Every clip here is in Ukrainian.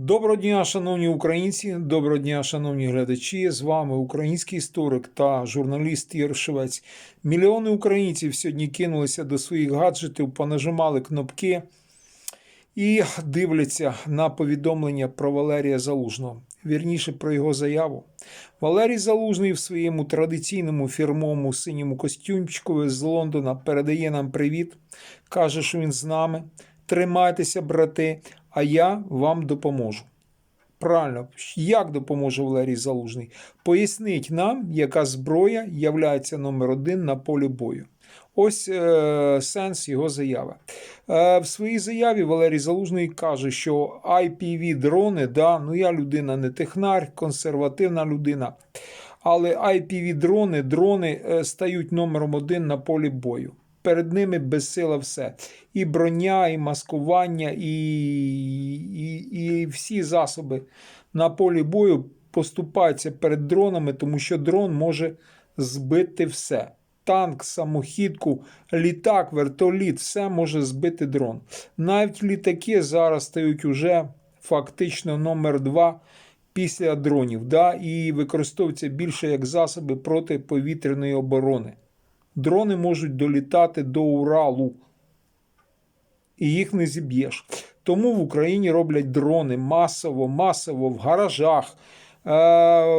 Доброго дня, шановні українці, доброго дня, шановні глядачі. З вами український історик та журналіст Ігор Швець. Мільйони українців сьогодні кинулися до своїх гаджетів, понажимали кнопки і дивляться на повідомлення про Валерія Залужного. Вірніше про його заяву. Валерій Залужний в своєму традиційному фірмовому синьому костюмчику з Лондона передає нам привіт, каже, що він з нами. Тримайтеся, брати, а я вам допоможу. Правильно, як допоможе Валерій Залужний? Поясніть нам, яка зброя являється номер один на полі бою. Ось е, сенс його заяви. Е, в своїй заяві Валерій Залужний каже, що IPV-дрони, да, ну я людина не технар, консервативна людина. Але IPV-дрони, дрони е, стають номером один на полі бою. Перед ними безсила все. І броня, і маскування, і, і, і всі засоби на полі бою поступаються перед дронами, тому що дрон може збити все. Танк, самохідку, літак, вертоліт, все може збити дрон. Навіть літаки зараз стають уже фактично номер два після дронів, да, і використовуються більше як засоби протиповітряної оборони. Дрони можуть долітати до Уралу, і їх не зіб'єш. Тому в Україні роблять дрони масово, масово в гаражах, е,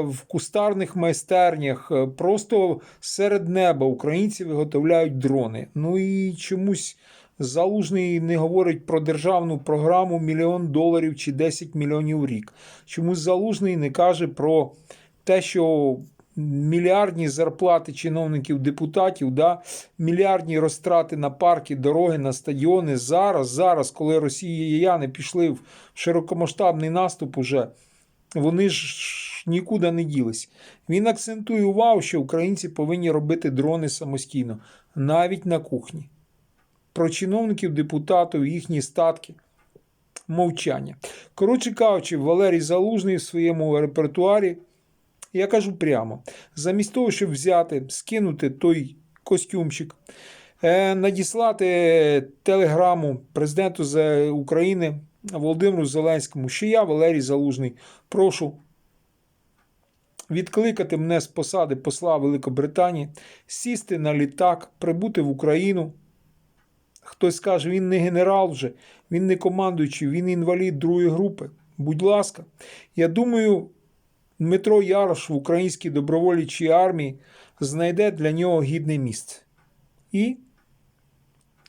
в кустарних майстернях, е, просто серед неба українці виготовляють дрони. Ну і чомусь залужний не говорить про державну програму мільйон доларів чи 10 мільйонів в рік. Чомусь залужний не каже про те, що мільярдні зарплати чиновників депутатів, да, мільярдні розтрати на парки, дороги, на стадіони. Зараз, зараз, коли росіяни пішли в широкомасштабний наступ, уже вони ж нікуди не ділись. Він акцентує увагу, що українці повинні робити дрони самостійно, навіть на кухні. Про чиновників, депутатів, їхні статки. Мовчання. Коротше кажучи, Валерій Залужний в своєму репертуарі я кажу прямо: замість того, щоб взяти, скинути той костюмчик, е, надіслати телеграму президенту України Володимиру Зеленському, що я, Валерій Залужний, прошу відкликати мене з посади посла Великобританії, сісти на літак, прибути в Україну. Хтось скаже, він не генерал вже, він не командуючий, він інвалід другої групи. Будь ласка, я думаю. Дмитро Ярош в українській добровольчій армії знайде для нього гідне місце. І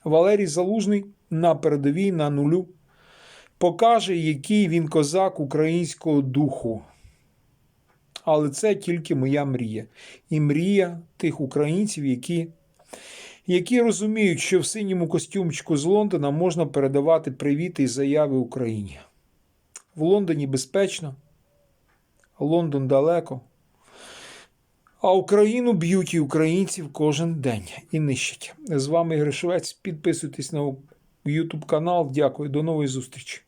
Валерій Залужний на передовій на нулю покаже, який він козак українського духу. Але це тільки моя мрія. І мрія тих українців, які які розуміють, що в синьому костюмчику з Лондона можна передавати привіти і заяви Україні. В Лондоні безпечно. Лондон далеко. А Україну б'ють і українців кожен день і нищать. З вами Ігор Швець. Підписуйтесь на YouTube канал. Дякую. До нової зустрічі.